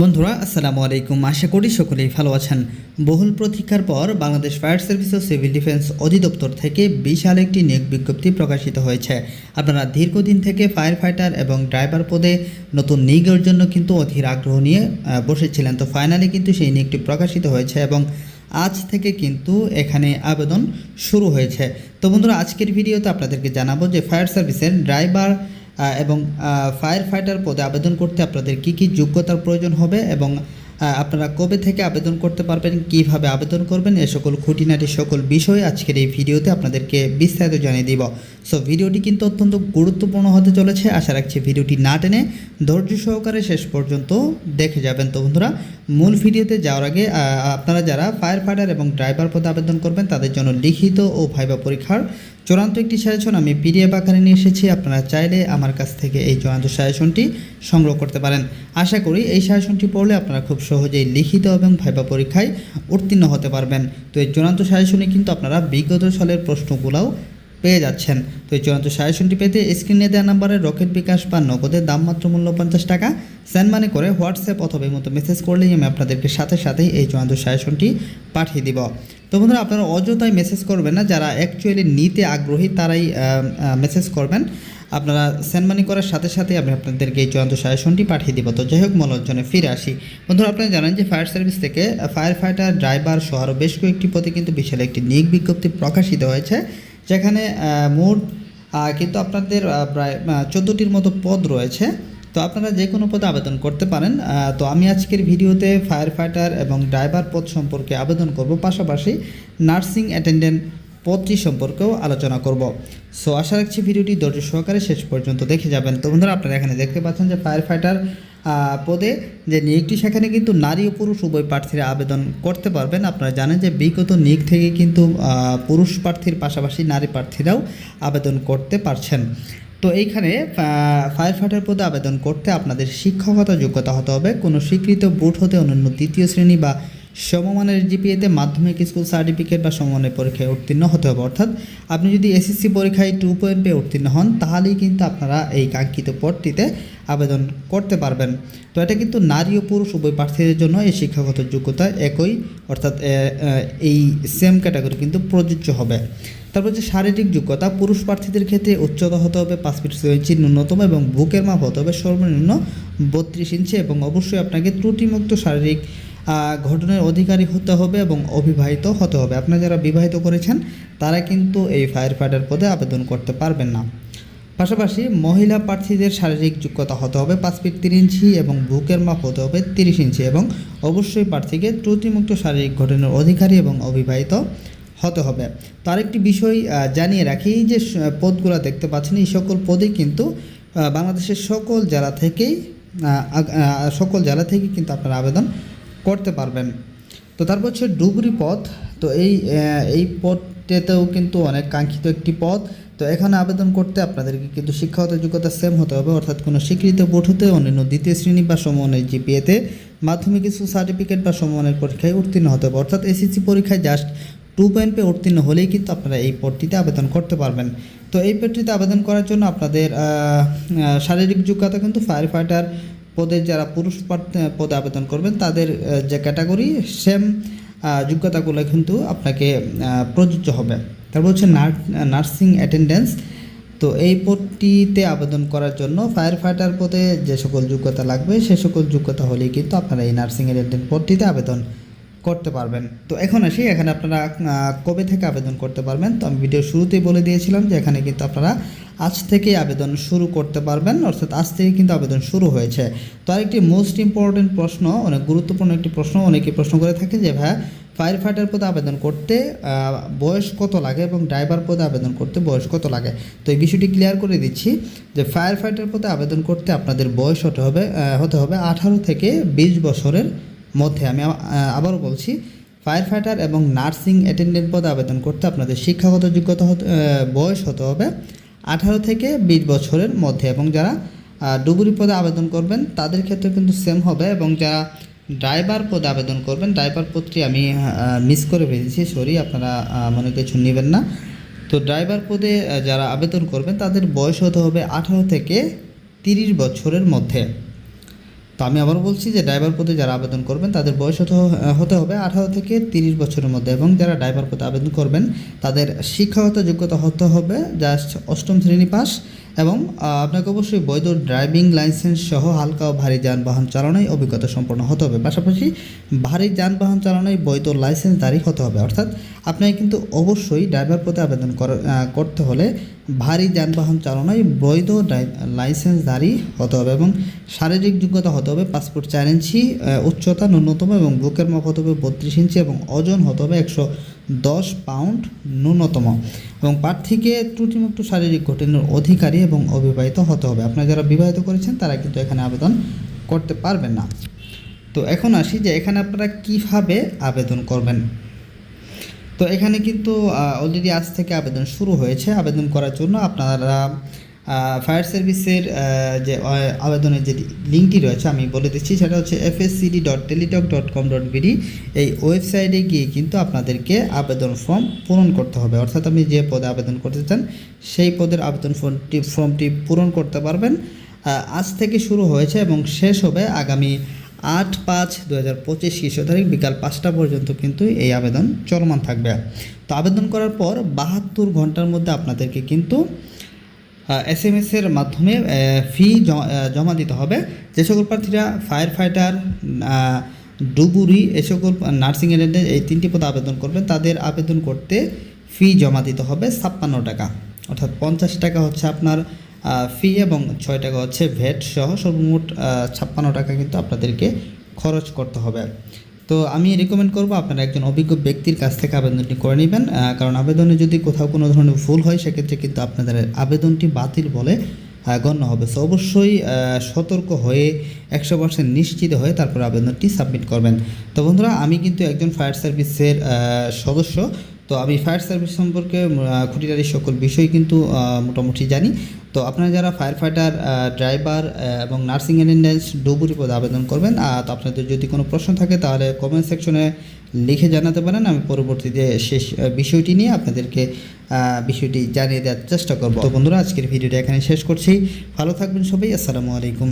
বন্ধুরা, আসসালামু আলাইকুম। আশা করি সকলেই ভালো আছেন। বহুল প্রতীক্ষার পর বাংলাদেশ ফায়ার সার্ভিস ও সিভিল ডিফেন্স অধিদপ্তর থেকে বিশাল একটি নিয়োগ বিজ্ঞপ্তি প্রকাশিত হয়েছে। আপনারা দীর্ঘদিন থেকে ফায়ার ফাইটার এবং ড্রাইভার পদে নতুন নিয়োগের জন্য কিন্তু অধীর আগ্রহ নিয়ে বসেছিলেন। তো ফাইনালি কিন্তু সেই নিয়োগটি প্রকাশিত হয়েছে এবং আজ থেকে কিন্তু এখানে আবেদন শুরু হয়েছে। তো বন্ধুরা, আজকের ভিডিওতে আপনাদেরকে জানাব যে ফায়ার সার্ভিসের ড্রাইভার এবং ফায়ার ফাইটার পদে আবেদন করতে আপনাদের কি কি যোগ্যতার প্রয়োজন হবে এবং আপনারা কবে থেকে আবেদন করতে পারবেন, কীভাবে আবেদন করবেন, এ সকল খুঁটিনাটি সকল বিষয় আজকের এই ভিডিওতে আপনাদেরকে বিস্তারিত জানিয়ে দিব। সো ভিডিওটি কিন্তু অত্যন্ত গুরুত্বপূর্ণ হতে চলেছে। আশা রাখছি ভিডিওটি না টেনে ধৈর্য সহকারে শেষ পর্যন্ত দেখে যাবেন। তো বন্ধুরা, মূল ভিডিওতে যাওয়ার আগে আপনারা যারা ফায়ার ফাইটার এবং ড্রাইভার পদে আবেদন করবেন, তাদের জন্য লিখিত ও ভাইবা পরীক্ষার চূড়ান্ত একটি সাজেশন আমি পিডিএফ আকারে নিয়ে এসেছি। আপনারা চাইলে আমার কাছ থেকে এই চূড়ান্ত সাজেশনটি সংগ্রহ করতে পারেন। আশা করি এই সাজেশনটি পড়লে আপনারা খুব সহজেই লিখিত এবং ভাইবা পরীক্ষায় উত্তীর্ণ হতে পারবেন। তো এই চূড়ান্ত সাজেশনে কিন্তু আপনারা বিগত সালের প্রশ্নগুলোও পেয়ে যাচ্ছেন। তো এই চূড়ান্ত সাজেশনটি পেতে স্ক্রিনে দেওয়া নাম্বারে রকেট বিকাশ বা নগদের দাম মাত্র মূল্য পঞ্চাশ টাকা, সেন্ড মানি করে হোয়াটসঅ্যাপ অথবা মতো মেসেজ করলেই আমি আপনাদেরকে সাথে সাথেই এই চূড়ান্ত সাজেশনটি পাঠিয়ে দিব। তো বন্ধুরা, আপনারা অযথায় মেসেজ করবেন না, যারা অ্যাকচুয়ালি নিতে আগ্রহী তারাই মেসেজ করবেন। আপনারা সেন্ড মানি করার সাথে সাথে আমি আপনাদেরকে এই চূড়ান্ত সাজেশনটি পাঠিয়ে দিব। তো যাই হোক মনোরঞ্জনে ফিরে আসি। বন্ধুরা, আপনারা জানেন যে ফায়ার সার্ভিস থেকে ফায়ার ফাইটার ড্রাইভার সহ আরও বেশ কয়েকটি পদে কিন্তু বিশাল একটি নিয়োগ বিজ্ঞপ্তি প্রকাশিত হয়েছে, যেখানে মোট কিন্তু আপনাদের প্রায় চোদ্দোটির মতো পদ রয়েছে। তো আপনারা যে কোনো পদে আবেদন করতে পারেন। তো আমি আজকের ভিডিওতে ফায়ার ফাইটার এবং ড্রাইভার পদ সম্পর্কে আবেদন করব। পাশাপাশি নার্সিং অ্যাটেন্ডেন্ট পদটি সম্পর্কেও আলোচনা করব। সো আশা রাখছি ভিডিওটি ধৈর্য সহকারে শেষ পর্যন্ত দেখে যাবেন। তো বন্ধুরা, আপনারা এখানে দেখতে পাচ্ছেন যে ফায়ার ফাইটার পদে যে নিয়োগটি, সেখানে কিন্তু নারী ও পুরুষ উভয় প্রার্থীরা আবেদন করতে পারবেন। আপনারা জানেন যে বিগত নিয়োগ থেকে কিন্তু পুরুষ প্রার্থীর পাশাপাশি নারী প্রার্থীরাও আবেদন করতে পারছেন। তো এইখানে ফায়ার ফাইটার পদে আবেদন করতে আপনাদের শিক্ষকতা যোগ্যতা হতে হবে। কোনো স্বীকৃত বোর্ড হতে অন্যান্য তৃতীয় শ্রেণি বা সমমানের জিপিএতে মাধ্যমিক স্কুল সার্টিফিকেট বা সমমানের পরীক্ষায় উত্তীর্ণ হতে হবে। অর্থাৎ আপনি যদি এসএসসি পরীক্ষায় টু পয়েন্ট পেয়ে উত্তীর্ণ হন, তাহলেই কিন্তু আপনারা এই কাঙ্ক্ষিত পদটিতে আবেদন করতে পারবেন। তো এটা কিন্তু নারী ও পুরুষ উভয় প্রার্থীদের জন্য এই শিক্ষাগত যোগ্যতা একই, অর্থাৎ এই সেম ক্যাটাগরি কিন্তু প্রযোজ্য হবে। তারপর যে শারীরিক যোগ্যতা, পুরুষ প্রার্থীদের ক্ষেত্রে উচ্চতা হতে হবে পাঁচ ফিট ছয় ইঞ্চি, ন্যূনতম এবং বুকের মাপ হতে হবে সর্বনিম্ন বত্রিশ ইঞ্চি এবং অবশ্যই আপনাকে ত্রুটিমুক্ত শারীরিক ঘটনার অধিকারী হতে হবে এবং অবিবাহিত হতে হবে। আপনারা যারা বিবাহিত করেছেন, তারা কিন্তু এই ফায়ার ফাইটার পদে আবেদন করতে পারবেন না। পাশাপাশি মহিলা প্রার্থীদের শারীরিক যোগ্যতা হতে হবে পাঁচ ফিট তিন ইঞ্চি এবং বুকের মাপ হতে হবে তিরিশ ইঞ্চি এবং অবশ্যই প্রার্থীকে ত্রুটিমুক্ত শারীরিক ঘটনার অধিকারী এবং অবিবাহিত হতে হবে। তার একটি বিষয় জানিয়ে রাখি যে পদগুলো দেখতে পাচ্ছেন, এই সকল পদে কিন্তু বাংলাদেশের সকল জেলা থেকেই সকল জেলা থেকেই কিন্তু আপনারা আবেদন করতে পারবেন। তো তারপর হচ্ছে ডুবরি পথ। তো এই এই পদটাতেও কিন্তু অনেক কাঙ্ক্ষিত একটি পথ। তো এখানে আবেদন করতে আপনাদেরকে কিন্তু শিক্ষাগত যোগ্যতা সেম হতে হবে, অর্থাৎ কোনো স্বীকৃত বোর্ড হতে অন্যান্য দ্বিতীয় শ্রেণি বা সমমানের জিপিএতে মাধ্যমিক কিছু সার্টিফিকেট বা সমমানের পরীক্ষায় উত্তীর্ণ হতে হবে। অর্থাৎ এসএসসি পরীক্ষায় জাস্ট টু পয়েন্ট পেয়ে উত্তীর্ণ হলেই কিন্তু আপনারা এই পদটিতে আবেদন করতে পারবেন। তো এই পদটিতে আবেদন করার জন্য আপনাদের শারীরিক যোগ্যতা কিন্তু ফায়ার ফাইটার পদে যারা পুরুষ পদে আবেদন করবেন, তাদের যে ক্যাটাগরি, সেম যোগ্যতাগুলো কিন্তু আপনাকে প্রযোজ্য হবে। তারপর হচ্ছে নার্সিং অ্যাটেন্ডেন্স। তো এই পদটিতে আবেদন করার জন্য ফায়ার ফাইটার পদে যে সকল যোগ্যতা লাগবে, সে সকল যোগ্যতা হলেই কিন্তু আপনারা এই নার্সিং অ্যাটেন্ডেন্ট পদটিতে আবেদন করতে পারবেন। তো এখন আসি, এখানে আপনারা কবে থেকে আবেদন করতে পারবেন? তো আমি ভিডিও শুরুতেই বলে দিয়েছিলাম যে এখানে কিন্তু আপনারা আজ থেকে আবেদন শুরু করতে পারবেন, অর্থাৎ আজ থেকে কিন্তু আবেদন শুরু হয়েছে। তো আরেকটি মোস্ট ইম্পর্টেন্ট প্রশ্ন, অনেক গুরুত্বপূর্ণ একটি প্রশ্ন অনেকে প্রশ্ন করে থাকে যে ভাই ফায়ার ফাইটার পদে আবেদন করতে বয়স কত লাগে এবং ড্রাইভার পদে আবেদন করতে বয়স কত লাগে? তো এই বিষয়টি ক্লিয়ার করে দিচ্ছি যে ফায়ার ফাইটার পদে আবেদন করতে আপনাদের বয়স হতে হবে হতে হবে আঠারো থেকে বিশ বছরের মধ্যে আমি আবারও বলছি ফায়ার ফাইটার এবং নার্সিং অ্যাটেন্ডেন্ট পদে আবেদন করতে আপনাদের শিক্ষাগত যোগ্যতা হতে- বয়স হতে হবে আঠারো থেকে বিশ বছরের মধ্যে এবং যারা ডুবুরি পদে আবেদন করবেন তাদের ক্ষেত্রে কিন্তু সেম হবে এবং যারা ড্রাইভার পদে আবেদন করবেন ড্রাইভার পদটি আমি মিস করে ফেলেছি সরি আপনারা মনে কিছু নেবেন না। তো ড্রাইভার পদে যারা আবেদন করবেন তাদের বয়স হতে হবে আঠারো থেকে তিরিশ বছরের মধ্যে। তো আমি আবার বলছি যে ড্রাইভার পদে যারা আবেদন করবেন, তাদের বয়স হতে হবে আঠারো থেকে তিরিশ বছরের মধ্যে এবং যারা ড্রাইভার পদে আবেদন করবেন, তাদের শিক্ষাগত যোগ্যতা হতে হবে জাস্ট অষ্টম শ্রেণি পাস এবং আপনাকে অবশ্যই বৈধ ড্রাইভিং লাইসেন্স সহ হালকা ও ভারী যানবাহন চালানোয় অভিজ্ঞতা সম্পন্ন হতে হবে। পাশাপাশি ভারী যানবাহন চালানোয় বৈধ লাইসেন্সধারী হতে হবে। অর্থাৎ আপনাকে কিন্তু অবশ্যই ড্রাইভার পদে আবেদন কর- করতে হলে ভারী যানবাহন চালনায় বৈধ ড্রাই- লাইসেন্সধারী হতে হবে এবং শারীরিক যোগ্যতা হতে হবে পাসপোর্ট চার ইঞ্চি উচ্চতা ন্যূনতম এবং বুকের মাপ হতে হবে বত্রিশ ইঞ্চি এবং ওজন হতে হবে একশো দশ পাউন্ড ন্যূনতম। এবং প্রার্থীকে ত্রুটিমুক্ত শারীরিক গঠনের অধিকারী এবং অবিবাহিত হতে হবে। আপনারা যারা বিবাহিত করেছেন, তারা কিন্তু এখানে আবেদন করতে পারবেন না। তো এখন আসি যে এখানে আপনারা কীভাবে আবেদন করবেন। তো এখানে কিন্তু অলরেডি আজ থেকে আবেদন শুরু হয়েছে। আবেদন করার জন্য আপনারা ফায়ার সার্ভিসের যে আবেদনের যে লিঙ্কটি রয়েছে, আমি বলে দিচ্ছি, সেটা হচ্ছে FSCD dot Teletalk dot com dot BD এই ওয়েবসাইটে গিয়ে কিন্তু আপনাদেরকে আবেদন ফর্ম পূরণ করতে হবে। অর্থাৎ আপনি যে পদে আবেদন করতে চান, সেই পদের আবেদন ফর্মটি ফর্মটি পূরণ করতে পারবেন। আজ থেকে শুরু হয়েছে এবং শেষ হবে আগামী আট পাঁচ দু হাজার পঁচিশ খ্রিস্ট তারিখ বিকাল পাঁচটা পর্যন্ত কিন্তু এই আবেদন চলমান থাকবে। তো আবেদন করার পর বাহাত্তর ঘণ্টার মধ্যে আপনাদেরকে কিন্তু এস এম এসের মাধ্যমে ফি জমা দিতে হবে। যে সকল প্রার্থীরা ফায়ার ফাইটার ডুবুরি, এ সকল নার্সিং এজেন্টের এই তিনটি পদে আবেদন করবেন তাদের আবেদন করতে ফি জমা দিতে হবে ছাপ্পান্ন টাকা। অর্থাৎ পঞ্চাশ টাকা হচ্ছে আপনার ফি এবং ছয় টাকা হচ্ছে ভ্যাট সহ সর্বমোট ছাপ্পান্ন টাকা কিন্তু আপনাদেরকে খরচ করতে হবে। তো আমি রেকমেন্ড করব আপনারা একজন অভিজ্ঞ ব্যক্তির কাছ থেকে আবেদনটি করে নেবেন কারণ আবেদনে যদি কোথাও কোনো ধরনের ভুল হয় সেক্ষেত্রে কিন্তু আপনাদের আবেদনটি বাতিল বলে গণ্য হবে। সো অবশ্যই সতর্ক হয়ে একশো পার্সেন্ট নিশ্চিত হয়ে তারপর আবেদনটি সাবমিট করবেন। তো বন্ধুরা আমি কিন্তু একজন ফায়ার সার্ভিসের সদস্য। তো আমি ফায়ার সার্ভিস সম্পর্কে আহ, সকল বিষয় কিন্তু মোটামুটি জানি। তো আপনারা যারা ফায়ার ফাইটার ড্রাইভার এবং নার্সিং অ্যাটেন্ডেন্স ডুবুরি পদে আবেদন করবেন তো আপনাদের যদি কোনো প্রশ্ন থাকে তাহলে কমেন্ট সেকশনে লিখে জানাতে পারেন, আমি পরবর্তীতে শেষ বিষয়টি নিয়ে আপনাদেরকে বিষয়টি জানিয়ে দেওয়ার চেষ্টা করব। তো বন্ধুরা, আজকের ভিডিওটা এখানে শেষ করছি। ভালো থাকবেন সবাই, আসসালামু আলাইকুম।